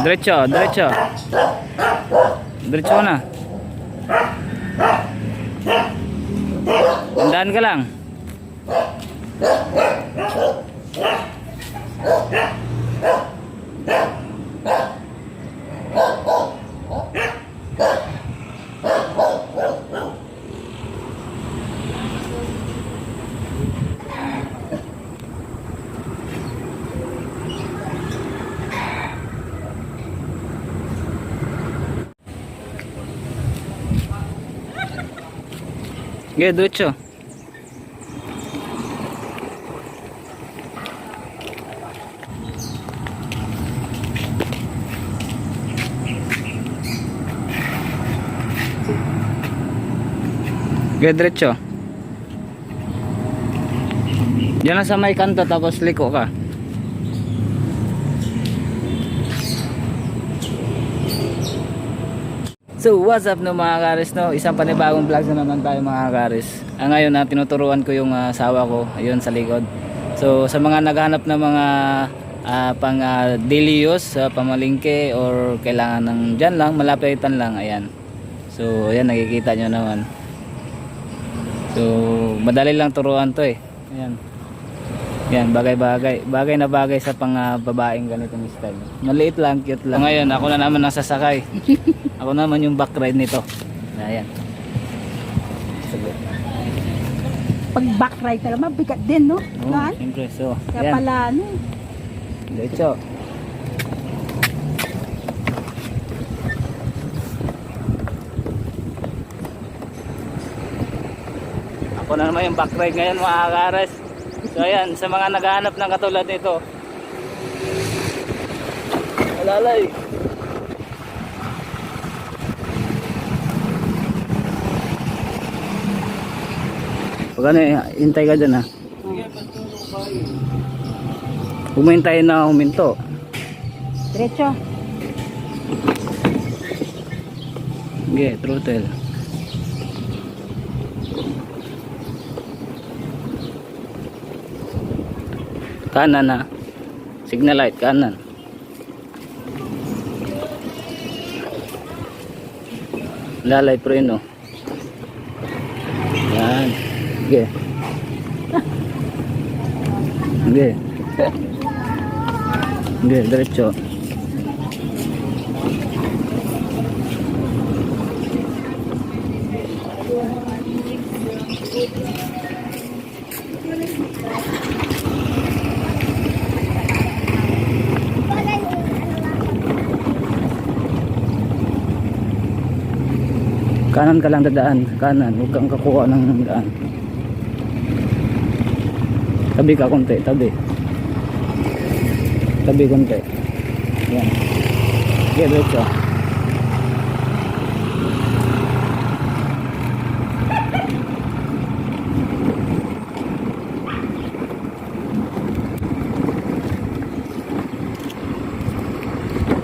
Diretso, diretso. Diretso na. Tandaan ka lang. Sige, diretso. Sige, diretso. Diyan lang sa may kanto tapos liko ka. So what's up no mga karis no? Isang panibagong vlog na naman tayo mga karis ah, Ngayon na tinuturuan ko yung ah, asawa ko Ayun sa likod. So sa mga naghahanap ng mga ah, pang ah, daily use sa pamalingke Or kailangan ng dyan lang Malapitan lang ayan. So ayan nakikita nyo naman. So madali lang turuan to eh. Ayan yan, bagay-bagay. Bagay na bagay sa pang ah, babaeng ganitong style. Maliit lang, cute lang. Ngayon, ako na naman nasasakay. ako naman yung back ride nito. Ayan. Sige. Pag back ride ka naman, bigat din, no? Oh, Gan? siyempre. So, Kaya ayan. pala, ano, Diretso. Ako na naman yung back ride ngayon mga karas. So ayan, sa mga naghahanap ng katulad nito. Alalay. Pag ano, hintay ka dyan ha. Humintay na huminto. diretso. Sige, throttle. Kanan na. Signal light, kanan. Lalay preno. Yan. Sige. Sige. Sige, diretso. Kanan ka lang dadaan. Kanan. Huwag kang kakuha ng daan. Tabi ka konti. Tabi. Tabi konti. Yan. Sige, diretso.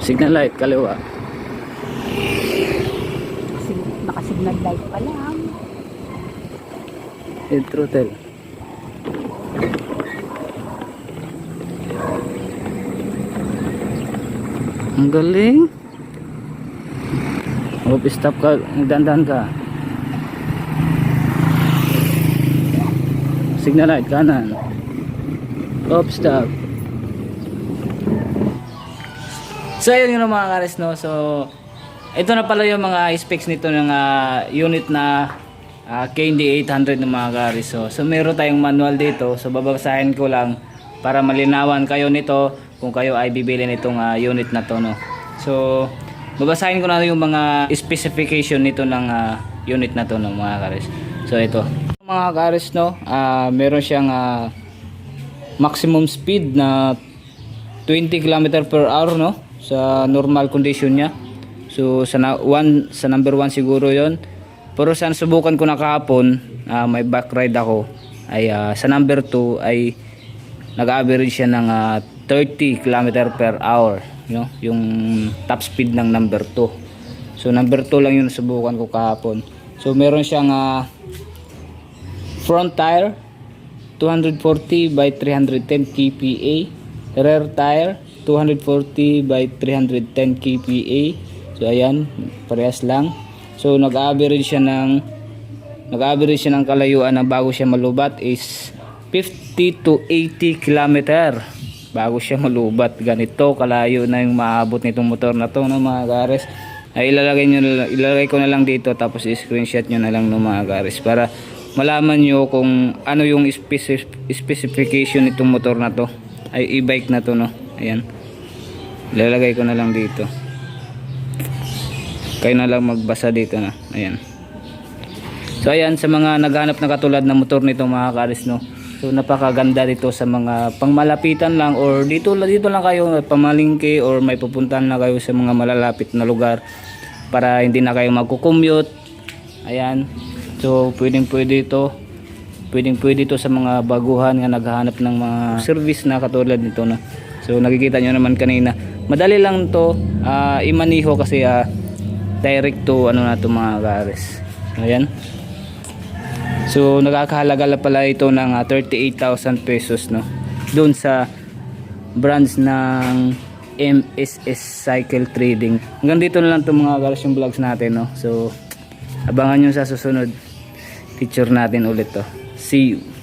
Signal light, kaliwa. Sig- Naka-signal light pa lang. Head throttle. Ang galing. Huwag stop ka, dandan ka. Signal light kanan. Off stop. So ayun yung mga kares no. So ito na pala yung mga specs nito ng ah, unit na uh, KND 800 ng mga kares. So, so meron tayong manual dito. So babasahin ko lang para malinawan kayo nito kung kayo ay bibili nitong ah, unit na to no. So babasahin ko na yung mga specification nito ng ah, unit na to no mga kares. So ito. Mga kares no, ah, meron siyang ah, maximum speed na 20 km per hour no sa normal condition niya so sa na, one, sa number 1 siguro yon pero sa subukan ko na kahapon ah, may back ride ako ay ah, sa number 2 ay nag-average siya ng ah, 30 km per hour no yung top speed ng number 2 So number 2 lang yung subukan ko kahapon. So meron siyang ah, front tire 240 by 310 kPa. Rear tire 240 by 310 kPa. So ayan, parehas lang. So nag-average siya ng nag-average siya ng kalayuan na bago siya malubat is 50 to 80 kilometer. Bago siya malubat ganito kalayo na yung maabot nitong motor na to no mga gares ay ilalagay nyo ilalagay ko na lang dito tapos i-screenshot nyo na lang no mga gares para malaman nyo kung ano yung speci- specification nitong motor na to. Ay e-bike na to no. Ayan. Ilalagay ko na lang dito kayo na lang magbasa dito na ayan So ayan sa mga naghanap na katulad na motor nito mga karis no. So napakaganda dito sa mga pangmalapitan lang or dito dito lang kayo pamalingke or may pupuntahan na kayo sa mga malalapit na lugar para hindi na kayo magko-commute. Ayan. So pwedeng pwede ito. Pwedeng pwede ito sa mga baguhan nga naghahanap ng mga service na katulad nito no. So nakikita nyo naman kanina. Madali lang to ah, imaniho kasi ah, direct to ano na to mga karis. Ayan. So nakakahalaga la pala ito ng ah, 38,000 pesos no. Doon sa branch ng MSS Cycle Trading. Hanggang dito na lang itong mga galas yung vlogs natin no. So abangan nyo sa susunod picture natin ulit to. See you.